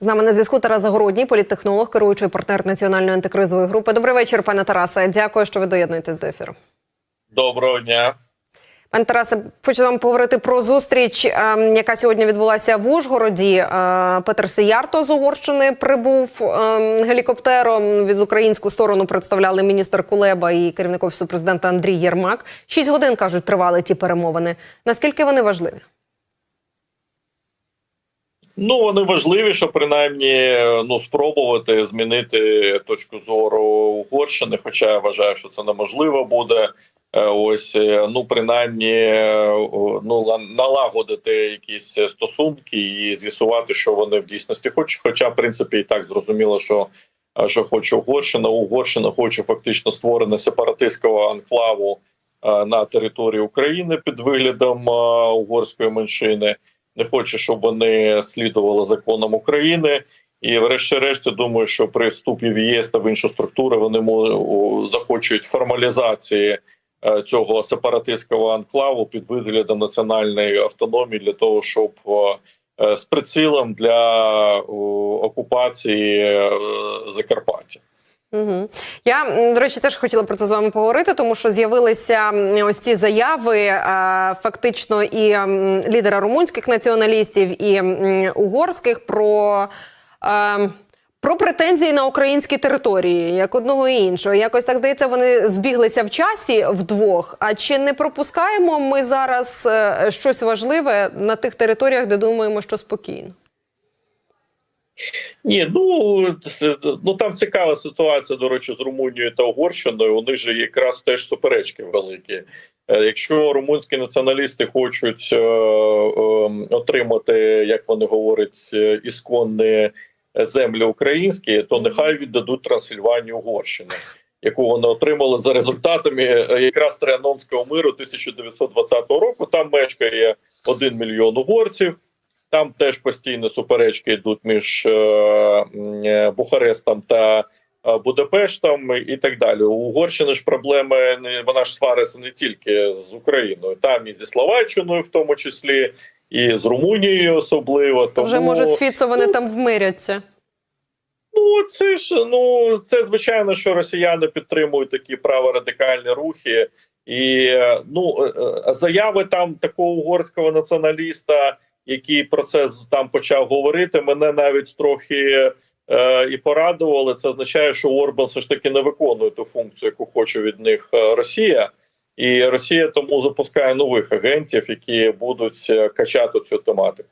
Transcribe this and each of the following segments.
З нами на зв'язку Тарас Загородній, політтехнолог, керуючий партнер національної антикризової групи. Добрий вечір, пане Тарасе. Дякую, що ви доєднуєтесь до ефіру. Доброго дня. Пане Тарасе, хочу вам поговорити про зустріч, ем, яка сьогодні відбулася в Ужгороді. Е, Петер Сиярто з Угорщини прибув ем, гелікоптером. Від українську сторону представляли міністр Кулеба і керівник офісу президента Андрій Єрмак. Шість годин кажуть, тривали ті перемовини. Наскільки вони важливі? Ну вони важливі, щоб принаймні ну спробувати змінити точку зору Угорщини. Хоча я вважаю, що це неможливо буде. Е, Ось е, ну принаймні е, ну ла- налагодити якісь стосунки і з'ясувати, що вони в дійсності хочуть. Хоча, в принципі, і так зрозуміло, що що хоче Угорщина. Угорщина хоче фактично створення сепаратистського анклаву на території України під виглядом угорської меншини. Не хоче, щоб вони слідували законам України. І, врешті-решт, думаю, що при вступі в ЄС та в іншу структуру вони захочуть формалізації е, цього сепаратистського анклаву під виглядом національної автономії для того, щоб е, з прицілом для окупації е, Закарпаття. Угу. Я до речі теж хотіла про це з вами поговорити, тому що з'явилися ось ці заяви е, фактично і лідера румунських націоналістів, і угорських про. Е, про претензії на українські території, як одного і іншого, якось так здається, вони збіглися в часі вдвох. А чи не пропускаємо ми зараз е, щось важливе на тих територіях, де думаємо, що спокійно? Ні, ну ну там цікава ситуація, до речі, з Румунією та Угорщиною. У них же якраз теж суперечки великі. Е, Якщо румунські націоналісти хочуть е, е, отримати, як вони говорять, е, ісконні землі українські, то нехай віддадуть Трансильванію Угорщини, яку вони отримали за результатами е, якраз Трианонського миру 1920 року. Там мешкає один мільйон угорців. Там теж постійно суперечки йдуть між е, е, Бухарестом та е, Будапештом і так далі. У Угорщини ж проблеми вона ж свариться не тільки з Україною, там і зі Словаччиною, в тому числі, і з Румунією особливо. То вже може з Фіцо вони там вмиряться. Ну, це ж ну це звичайно, що росіяни підтримують такі праворадикальні рухи, і ну заяви там такого угорського націоналіста, який про це там почав говорити, мене навіть трохи е, і порадували. Це означає, що Орбан все ж таки не виконує ту функцію, яку хоче від них е, Росія. І Росія тому запускає нових агентів, які будуть е, качати цю тематику.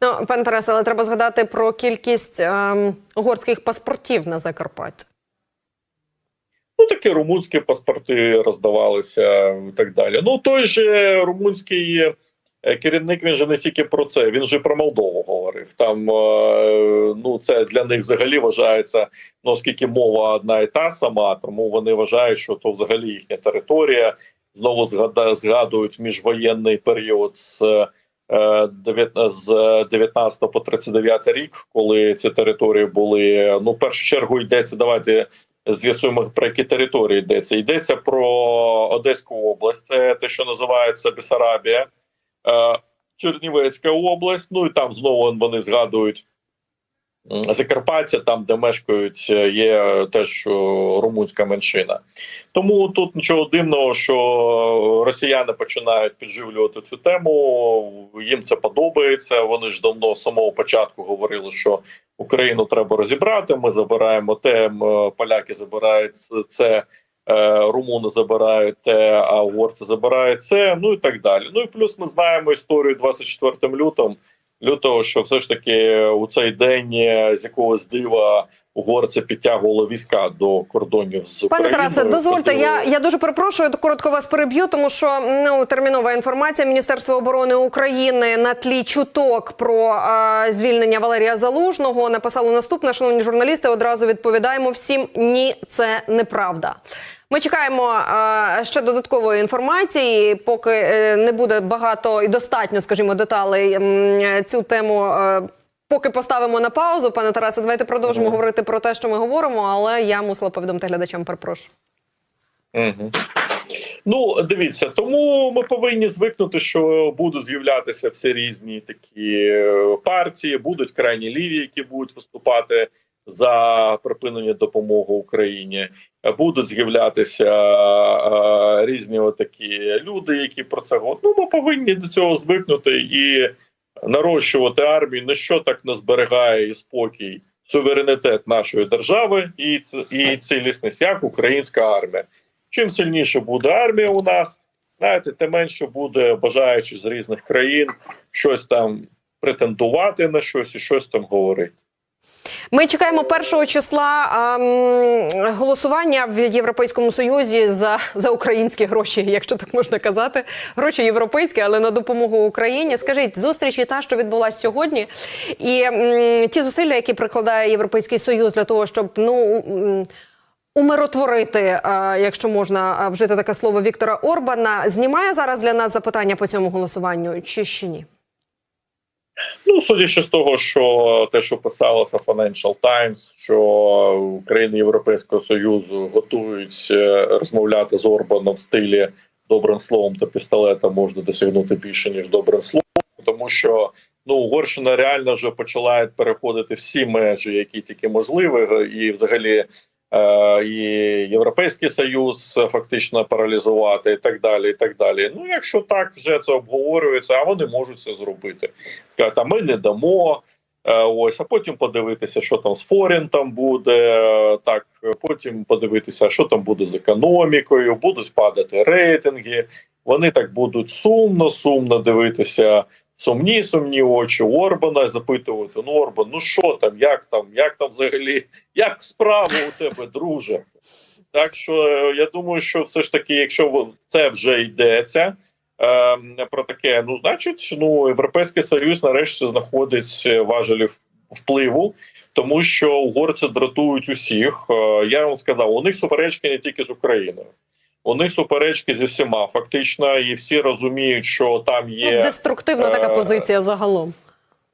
Ну, пане Тарасе, але треба згадати про кількість ем, угорських паспортів на Закарпатті. Ну, такі румунські паспорти роздавалися і так далі. Ну, той же румунський е, керівник він же не тільки про це, він же про Молдову говорив. Там е, ну це для них взагалі вважається, ну оскільки мова одна і та сама, тому вони вважають, що то взагалі їхня територія. Знову згадують міжвоєнний період з. е, З 19 по 39 рік, коли ці території були ну в першу чергу йдеться. Давайте з'ясуємо про які території йдеться. Йдеться про Одеську область, це те, що називається Бесарабія, е, Чернівецька область. Ну і там знову вони згадують Закарпаття, там де мешкають, е, є теж е, румунська меншина. Тому тут нічого дивного, що росіяни починають підживлювати цю тему. Їм це подобається. Вони ж давно з самого початку говорили, що Україну треба розібрати. Ми забираємо те, поляки забирають це, е, румуни забирають те, а угорці забирають це. Ну і так далі. Ну і плюс ми знаємо історію 24 лютого. Лютого, що все ж таки у цей день е, з якогось дива угорці підтягували війська до кордонів з Пане Україною. Тарасе, дозвольте, я, я дуже перепрошую, коротко вас переб'ю, тому що ну термінова інформація Міністерства оборони України на тлі чуток про е, звільнення Валерія Залужного написало наступне. Шановні журналісти, одразу відповідаємо всім: ні, це неправда. Ми чекаємо е, ще додаткової інформації. Поки е, не буде багато і достатньо, скажімо, деталей цю тему. Е, Поки поставимо на паузу, пане Тарасе, давайте продовжимо Мгм. говорити про те, що ми говоримо, але я мусила повідомити глядачам, перепрошую. Мгм. Ну, дивіться, тому ми повинні звикнути, що будуть з'являтися всі різні такі е, партії, будуть крайні ліві, які будуть виступати за припинення допомоги Україні. Будуть з'являтися е, різні такі люди, які про це говорять. Ну, ми повинні до цього звикнути і нарощувати армію. Ніщо так не зберігає і спокій, суверенітет нашої держави і, і цілісність, як українська армія. Чим сильніше буде армія у нас, знаєте, тим менше буде бажаючих з різних країн щось там претендувати на щось і щось там говорити. Ми чекаємо першого числа ем, голосування в Європейському Союзі за, за українські гроші, якщо так можна казати. Гроші європейські, але на допомогу Україні. Скажіть, зустріч і та, що відбулася сьогодні, і м, ті зусилля, які прикладає Європейський Союз для того, щоб ну. м, Умиротворити, е, якщо можна е, вжити таке слово Віктора Орбана, знімає зараз для нас запитання по цьому голосуванню, чи ще ні? Ну, судячи з того, що те, що писалося Financial Times, що країни Європейського Союзу готують е, розмовляти з Орбаном в стилі добрим словом та пістолетом можна досягнути більше ніж добрим словом, тому що ну Угорщина реально вже почала переходити всі межі, які тільки можливі, і взагалі. Е, І Європейський Союз фактично паралізувати, і так далі. І так далі. Ну, якщо так вже це обговорюється, а вони можуть це зробити. Кажуть, а ми не дамо. Е, Ось, а потім подивитися, що там з Форінтом буде. е, Так, потім подивитися, що там буде з економікою, будуть падати рейтинги. Вони так будуть сумно, сумно дивитися, сумні, сумні очі Орбана запитувати: ну Орбан, ну що там, як там, як там взагалі, як справи у тебе, друже? Так що я думаю, що все ж таки, якщо це вже йдеться. е, Про таке, ну значить, ну європейський союз нарешті знаходить е, важелі впливу, тому що угорці дратують усіх. Е, Я вам сказав, у них суперечки не тільки з Україною, у них суперечки зі всіма, фактично, і всі розуміють, що там є Ну, деструктивна така е, позиція загалом.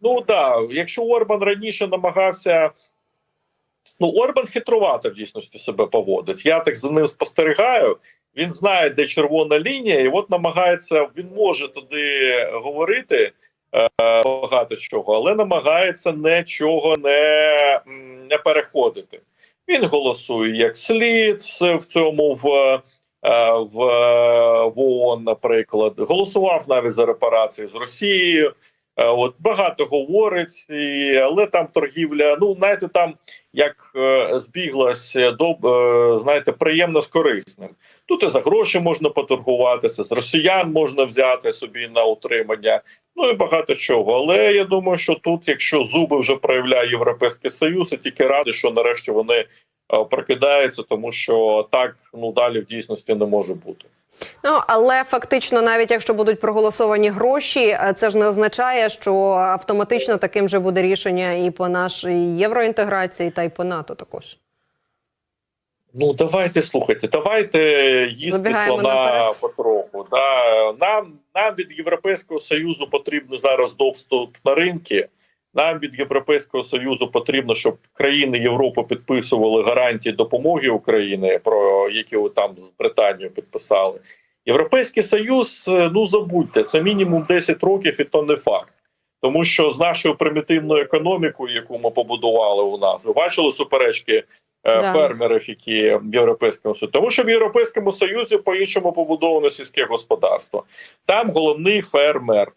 Ну так, якщо Орбан раніше намагався. Ну, Орбан хитрувато в дійсності себе поводить. Я так за ним спостерігаю. Він знає, де червона лінія, і от намагається, він може туди говорити е, багато чого, але намагається нічого не, не переходити. Він голосує як слід все в цьому в, в, в ООН, наприклад. Голосував навіть за репарації з Росією. Е, От багато говорить, і, але там торгівля. Ну знаєте, там як е, збіглась до е, знаєте, приємно з корисним. Тут і за гроші можна поторгуватися, з росіян можна взяти собі на утримання. Ну і багато чого. Але я думаю, що тут, якщо зуби вже проявляє Європейський Союз, я тільки радий, що нарешті вони е, прокидаються, тому що так ну далі в дійсності не може бути. Ну але фактично, навіть якщо будуть проголосовані гроші, е, це ж не означає, що автоматично таким же буде рішення і по нашій євроінтеграції, та й по НАТО також. Ну давайте слухайте, давайте їсти Забігаємо слона потроху. Да. Нам, нам від Європейського Союзу потрібен зараз доступ на ринки. Нам від Європейського Союзу потрібно, щоб країни Європи підписували гарантії допомоги України, про які ви там з Британією підписали. Європейський Союз, е, ну забудьте, це мінімум 10 років, і то не факт. Тому що з нашою примітивною економікою, яку ми побудували у нас, ви бачили суперечки е, Да. фермерів, які в європейському союзі, тому що в європейському союзі по-іншому побудовано сільське господарство. Там головний фермер.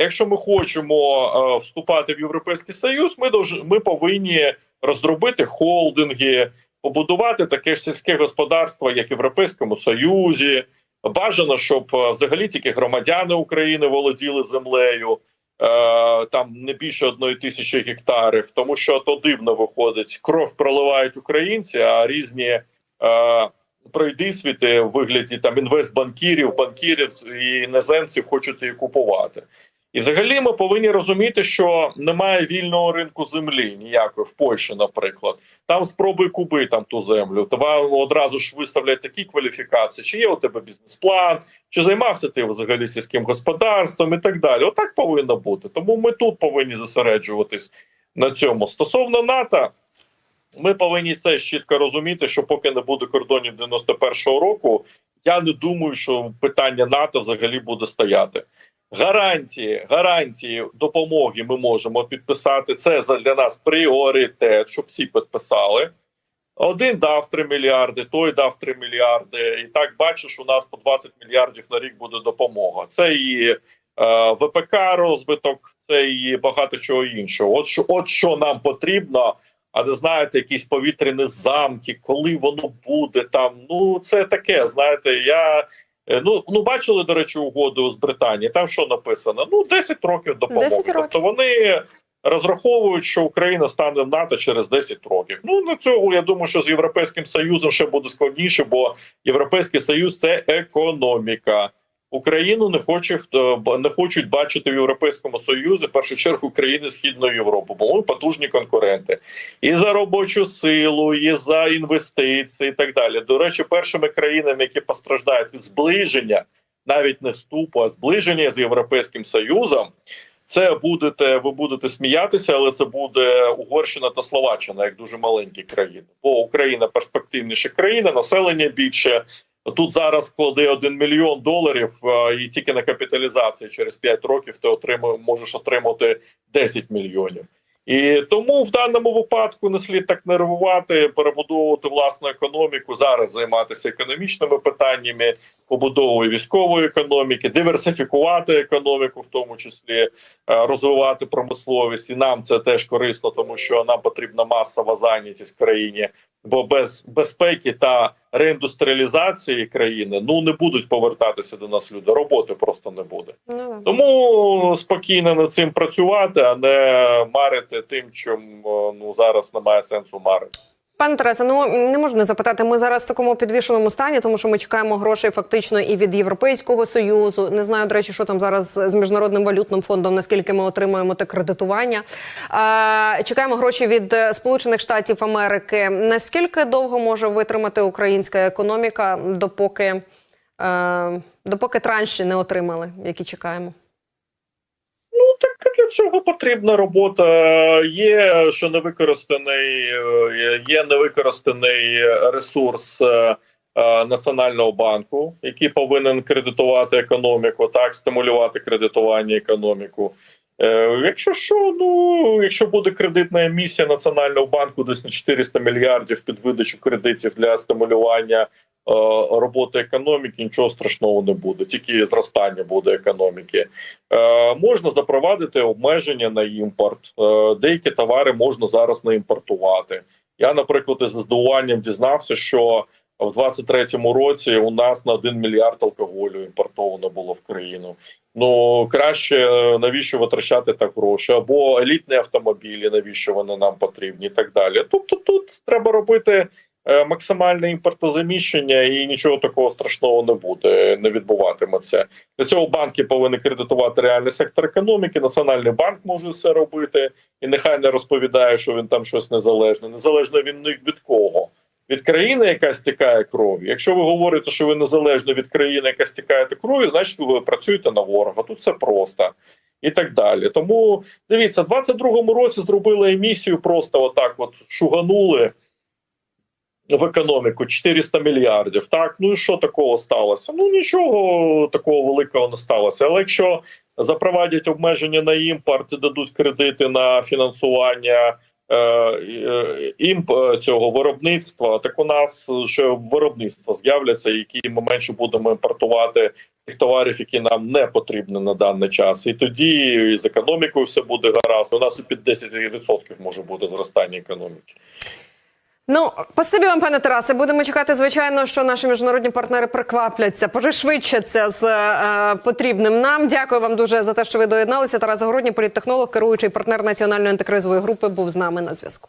Якщо ми хочемо е, вступати в європейський союз, ми ми повинні роздробити холдинги, побудувати таке ж сільське господарство, як Європейському Союзі. Бажано, щоб е, взагалі тільки громадяни України володіли землею. Е, там не більше одної тисячі гектарів, тому що то дивно виходить. Кров проливають українці, а різні е, пройдисвіти в вигляді там інвестбанкірів, банкірів і іноземців хочуть її купувати. І взагалі ми повинні розуміти, що немає вільного ринку землі ніякої в Польщі, наприклад. Там спробуй куби там ту землю. То одразу ж виставлять такі кваліфікації, чи є у тебе бізнес-план, чи займався ти взагалі сільським господарством і так далі. Отак повинно бути. Тому ми тут повинні зосереджуватись на цьому. Стосовно НАТО, ми повинні це чітко розуміти, що поки не буде кордонів 91-го року, я не думаю, що питання НАТО взагалі буде стояти. Гарантії, гарантії допомоги ми можемо підписати. Це для нас пріоритет, щоб всі підписали. Один дав 3 мільярди, той дав 3 мільярди. І так бачиш, у нас по 20 мільярдів на рік буде допомога. Це і е, ВПК розвиток, це і багато чого іншого. От що, от що нам потрібно, а не знаєте, якісь повітряні замки, коли воно буде там. Ну це таке. Знаєте, я. Е, Ну, ну бачили, до речі, угоду з Британії. Там що написано? Ну, 10 років допомоги. 10 років. Тобто вони розраховують, що Україна стане в НАТО через 10 років. Ну на цього я думаю, що з Європейським Союзом ще буде складніше, бо Європейський Союз це економіка. Україну не хоче не хочуть бачити в Європейському Союзі в першу чергу країни Східної Європи, бо ми потужні конкуренти і за робочу силу, і за інвестиції, і так далі. До речі, першими країнами, які постраждають від зближення, навіть не вступу, а зближення з Європейським Союзом. Це будете, ви будете сміятися, але це буде Угорщина та Словаччина, як дуже маленькі країни. Бо Україна перспективніша країна, населення більше. Тут зараз складе 1 мільйон доларів, е, і тільки на капіталізації через 5 років ти отримує, можеш отримати 10 мільйонів. І тому в даному випадку не слід так нервувати, перебудовувати власну економіку, зараз займатися економічними питаннями, побудовою військової економіки, диверсифікувати економіку, в тому числі е, розвивати промисловість. І нам це теж корисно, тому що нам потрібна масова зайнятість в країні. Бо без безпеки та реіндустріалізації країни ну не будуть повертатися до нас люди. Роботи просто не буде. Ну. Тому спокійно над цим працювати, а не марити тим, чим е, ну зараз немає сенсу марити. Пане Тарасе, ну не можу не запитати. Ми зараз в такому підвішеному стані, тому що ми чекаємо грошей фактично і від Європейського союзу. Не знаю, до речі, що там зараз з міжнародним валютним фондом, наскільки ми отримуємо те кредитування. Чекаємо гроші від е, Сполучених Штатів Америки. Наскільки довго може витримати українська економіка, допоки, е, допоки транші не отримали, які чекаємо? Так для цього потрібна робота. Є що невикористаний, е, є невикористаний ресурс е, е, Національного банку, який повинен кредитувати економіку, так стимулювати кредитування економіку. Якщо що, ну якщо буде кредитна емісія Національного банку десь на 400 мільярдів під видачу кредитів для стимулювання роботи економіки, нічого страшного не буде, тільки зростання буде економіки. Е, можна запровадити обмеження на імпорт. Е, деякі товари можна зараз не імпортувати. Я, наприклад, із здивуванням дізнався, що в 23-му році у нас на 1 мільярд алкоголю імпортовано було в країну. Ну краще е, навіщо витрачати так гроші, або елітні автомобілі, навіщо вони нам потрібні, і так далі. Тобто, тут треба робити е, максимальне імпортозаміщення, і нічого такого страшного не буде, не відбуватиметься. Для цього банки повинні кредитувати реальний сектор економіки. Національний банк може все робити, і нехай не розповідає, що він там щось незалежне. Незалежно він від кого. Від країни, яка стікає кров'ю. Якщо ви говорите, що ви незалежно від країни, яка стікає кров'ю, значить ви працюєте на ворога. Тут все просто і так далі. Тому дивіться, в 22-му році зробили емісію, просто отак, от шуганули в економіку 400 мільярдів. Так, ну і що такого сталося? Ну нічого такого великого не сталося. Але якщо запровадять обмеження на імпорт, і дадуть кредити на фінансування. е, е, Імп е, цього виробництва, так у нас ще виробництва з'являться, які ми менше будемо імпортувати тих товарів, які нам не потрібні на даний час, і тоді з економікою все буде гаразд. У нас і під 10% може бути зростання економіки. Ну, спасибі вам, пане Тарасе. Будемо чекати, звичайно, що наші міжнародні партнери приквапляться, пожешвидшаться з е, потрібним нам. Дякую вам дуже за те, що ви доєдналися. Тарас Городній, політтехнолог, керуючий партнер національної антикризової групи, був з нами на зв'язку.